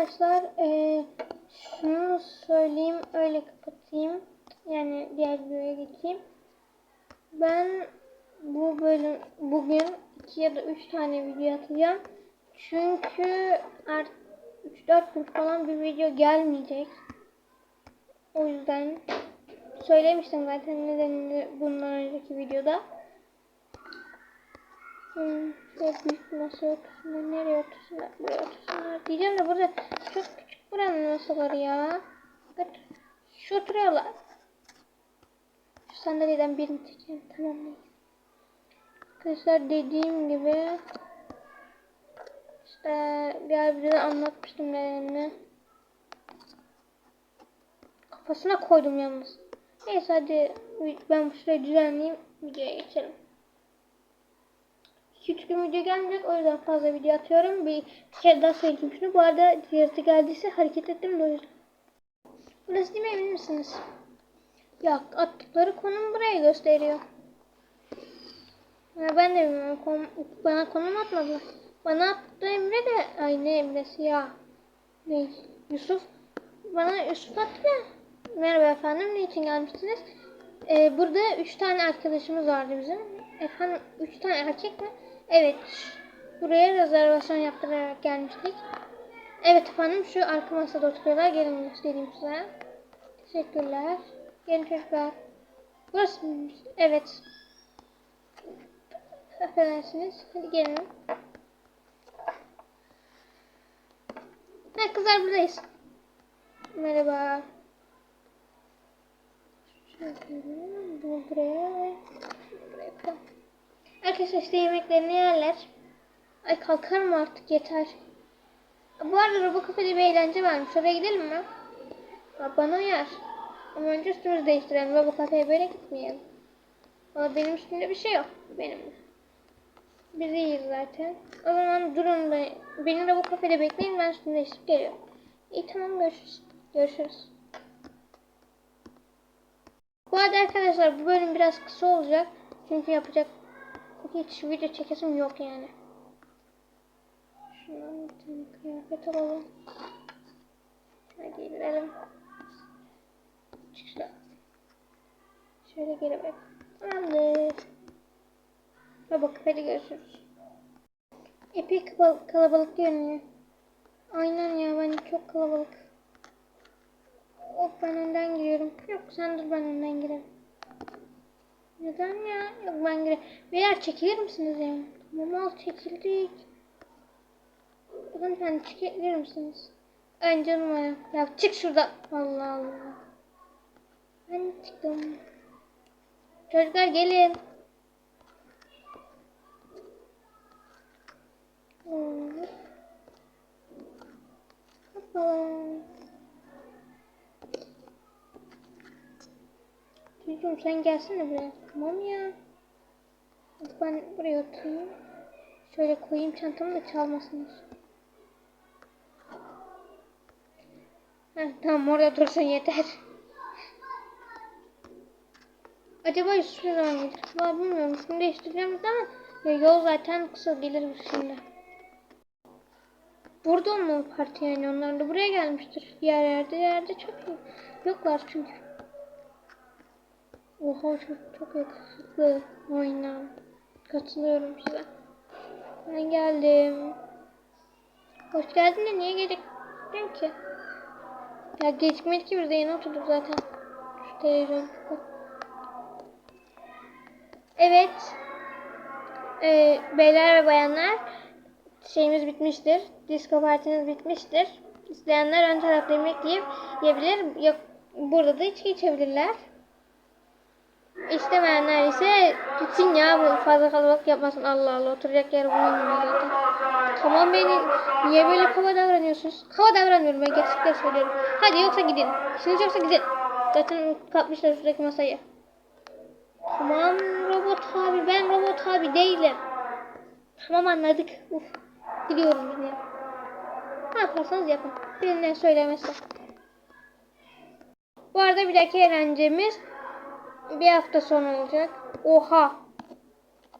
Arkadaşlar eee şunu söyleyeyim öyle kapatayım. Yani diğer videoya geçeyim. Ben bu bölüm bugün 2 ya da 3 tane video atacağım. Çünkü artık 3-4 gün falan bir video gelmeyecek. O yüzden söylemiştim zaten nedenini bundan önceki videoda. Hmm, büyük bir masa otursunlar. Nereye otursunlar? Buraya otursunlar. Diyeceğim de burada çok küçük buranın masaları ya. Bak, şu oturuyorlar. Şu sandalyeden birini seçelim. Tamam mı? Arkadaşlar dediğim gibi işte diğer videoda anlatmıştım nedenini. Kafasına koydum yalnız. Neyse hadi ben bu şurayı düzenleyeyim. Videoya geçelim. 2-3 gün video gelmeyecek. O yüzden fazla video atıyorum. Bir, bir kere daha söyleyeyim şunu. Bu arada ziyarete geldiyse hareket ettim de o yüzden. Burası değil mi emin misiniz? Ya attıkları konum buraya gösteriyor. Ya ben de bilmiyorum. Kon, bana konum atmadılar. Bana attı Emre de. Ay ne Emre'si ya. Ne? Yusuf. Bana Yusuf attı da. Merhaba efendim. Ne için gelmiştiniz? Ee, burada 3 tane arkadaşımız vardı bizim. Efendim 3 tane erkek mi? Evet. Buraya rezervasyon yaptırarak gelmiştik. Evet efendim şu arka masada oturuyorlar. Gelin göstereyim size. Teşekkürler. Gelin çocuklar. Burası mıymış? Evet. Affedersiniz. Hadi gelin. Ha kızlar buradayız. Merhaba. Şöyle buraya. Arkadaşlar işte yemeklerini yerler. Ay kalkar mı artık yeter. Bu arada Robo Cafe'de bir eğlence varmış. Oraya gidelim mi? Bana yer. Ama önce üstümüzü değiştirelim. Robo Cafe'ye böyle gitmeyelim. Ama benim üstümde bir şey yok. Benim. Biz iyiyiz zaten. O zaman durun da beni Robo Cafe'de bekleyin. Ben üstümü değiştirip geliyorum. İyi tamam görüşürüz. Görüşürüz. Bu arada arkadaşlar bu bölüm biraz kısa olacak. Çünkü yapacak hiç video çekesim yok yani. Şundan bir tane kıyafet alalım. Hadi gidelim. Çıkışla. Şöyle geri bak. Tamamdır. Ve bak hadi görüşürüz. Epey kal- kalabalık görünüyor. Aynen ya ben çok kalabalık. Of ben önden giriyorum. Yok sen dur ben önden girerim. Neden ya? Yok ben girerim. Beyler çekilir misiniz ya? Tamam al çekildik. Hanımefendi çekilir misiniz? Önce numara. Ya çık şuradan. Allah Allah. Ben çıktım. Çocuklar gelin. Hop. Hoppala. Çocuğum sen gelsene buraya. Tamam ya. Ben buraya oturayım. Şöyle koyayım çantamı da çalmasınlar. Heh, tamam orada dursun yeter. Acaba Yusuf ne zaman gelir? Valla bilmiyorum. Şimdi değiştireceğim ama yol zaten kısa gelir şimdi. Burada mı parti yani? Onlar da buraya gelmiştir. Diğer yerde yerde çok. Yoklar çünkü. Oha çok çok yakışıklı. Aynen. Katılıyorum size. Ben geldim. Hoş geldin de niye geciktin ki? Ya gecikmedi ki de yeni oturduk zaten. Şu televizyon. Evet. Ee, beyler ve bayanlar şeyimiz bitmiştir. Disco partiniz bitmiştir. İsteyenler ön tarafta yemek yiyip yiyebilir. Yok, burada da içki içebilirler. Gitsin ya bu fazla kalabalık yapmasın Allah Allah oturacak yer bulamıyor zaten. Tamam beni niye böyle kaba davranıyorsunuz? Kaba davranmıyorum ben gerçekten söylüyorum. Hadi yoksa gidin. İşiniz yoksa gidin. Zaten kapmışlar şuradaki masayı. Tamam robot abi ben robot abi değilim. Tamam anladık. Uf. Gidiyorum biz ya. Ne yaparsanız yapın. Birine söylemesi. Bu arada bir dahaki eğlencemiz bir hafta sonra olacak. Oha.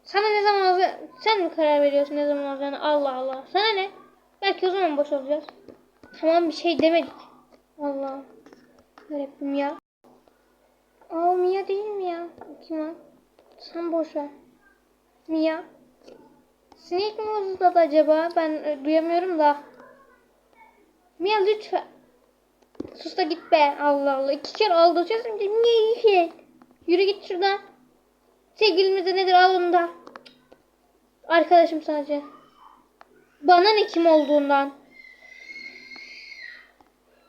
Sana ne zaman olacak? Sen mi karar veriyorsun ne zaman olacağını? Allah Allah. Sana ne? Belki o zaman boş olacağız. tamam bir şey demedik. Allah. Yarabbim ya. Aa Mia değil mi ya? Kim o? Sen boş ver. Mia. Sinek mi uzladı acaba? Ben e, duyamıyorum da. Mia lütfen. Sus da git be. Allah Allah. İki kere aldatıyorsun. Niye iyi? Yürü git şuradan. Sevgilimize nedir al. Arkadaşım sadece. Bana ne kim olduğundan.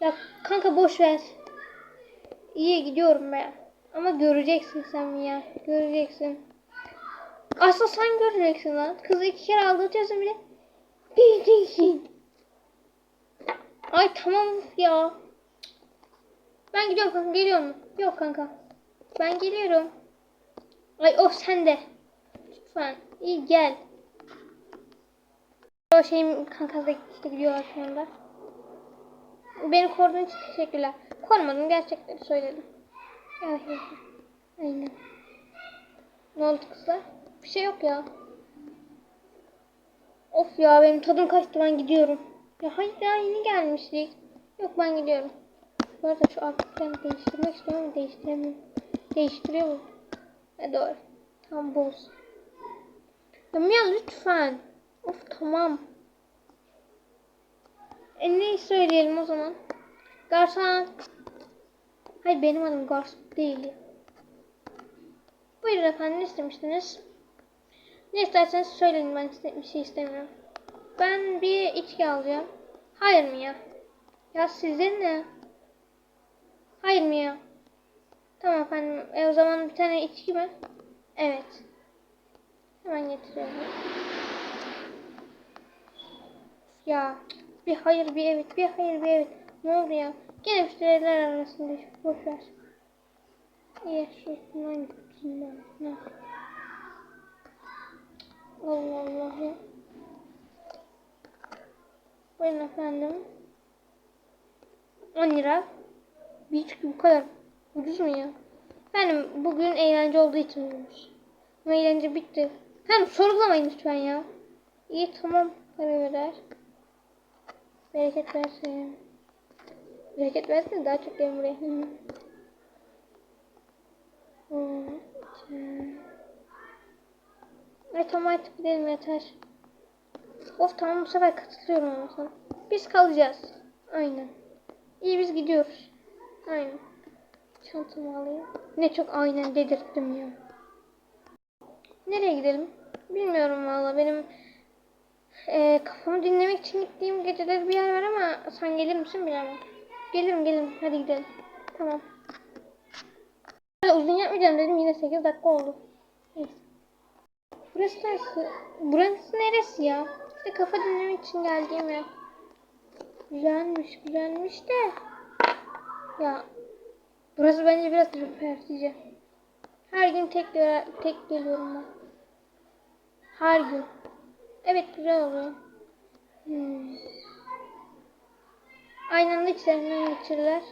Ya kanka boş ver. İyi gidiyorum ben. Ama göreceksin sen ya. Göreceksin. Asıl sen göreceksin lan. Kızı iki kere aldatıyorsun bile. Bileceksin. Ay tamam ya. Ben gidiyorum kanka. Geliyor mu? Yok kanka. Ben geliyorum. Ay of sen de. Lütfen. İyi gel. O şeyim kankası da işte gidiyorlar şu anda. Beni koruduğun için teşekkürler. Korumadım gerçekleri söyledim. Evet. Aynen. Ne oldu kızlar? Bir şey yok ya. Of ya benim tadım kaçtı ben gidiyorum. Ya hayır ya yeni gelmiştik. Yok ben gidiyorum. Bu arada şu arkadan değiştirmek istiyorum değiştiremiyorum. Değiştiriyor mu? E doğru. Tam boz. Ya Mia lütfen. Of tamam. E ne söyleyelim o zaman? Garson. Hayır benim adım Garson değil. Buyurun efendim ne istemiştiniz? Ne isterseniz söyleyin ben bir şey istemiyorum. Ben bir içki alacağım. Hayır mı ya? Ya sizin ne? Hayır mı ya? Tamam efendim. E o zaman bir tane içki mi? Evet. Hemen getiriyorum. Ya bir hayır bir evet bir hayır bir evet. Ne oldu ya? Gene müşteriler arasında boş ver. İyi şundan gitsinler. Allah Allah. Buyurun efendim. 10 lira. Bir içki bu kadar. Ucuz mu ya? Efendim bugün eğlence olduğu için olmuş. Ama eğlence bitti. Efendim sorgulamayın lütfen ya. İyi tamam para öder. Bereket versin. Bereket versin daha çok gelin buraya. Ay tamam artık gidelim yeter. Of tamam bu sefer katılıyorum ama sana. Biz kalacağız. Aynen. İyi biz gidiyoruz. Aynen. Çantamı alayım. Ne çok aynen dedirttim ya. Nereye gidelim? Bilmiyorum valla benim e, kafamı dinlemek için gittiğim geceler bir yer var ama sen gelir misin bilemem. Gelirim gelirim hadi gidelim. Tamam. Uzun yapmayacağım dedim yine 8 dakika oldu. Burası neresi? Burası neresi ya? İşte kafa dinlemek için geldiğim yer. Güzelmiş güzelmiş de. Ya burası bence biraz ürpertici. Her gün tek tek geliyorum ben. Her gün. Evet güzel oluyor. Hmm. Aynı anda içlerinden geçirirler.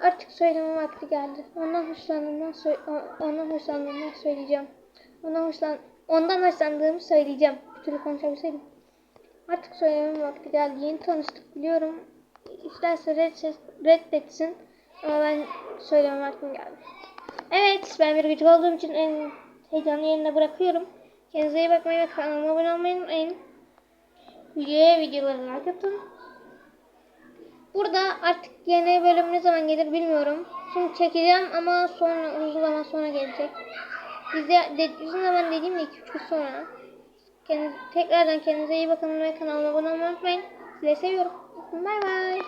Artık söyleme vakti geldi. Ondan hoşlandığımdan sö ondan hoşlandığımdan söyleyeceğim. Ondan hoşlan ondan hoşlandığımı söyleyeceğim. Bir türlü konuşabilseydim. Artık söylemem vakti geldi. Yeni tanıştık biliyorum. İsterse reddet, reddetsin. Ama ben söylemem vaktim geldi. Evet ben bir gıcık olduğum için en heyecanlı yerine bırakıyorum. Kendinize iyi bakmayı ve kanalıma abone olmayı unutmayın. Videoya videoları like atın. Burada artık yeni bölüm ne zaman gelir bilmiyorum. Şimdi çekeceğim ama sonra uzun zaman sonra gelecek. Bize de, uzun zaman dediğim de 2-3 gün sonra. Kendiniz, tekrardan kendinize iyi bakın ve kanalıma abone olmayı unutmayın. Sizi seviyorum. Bay bay.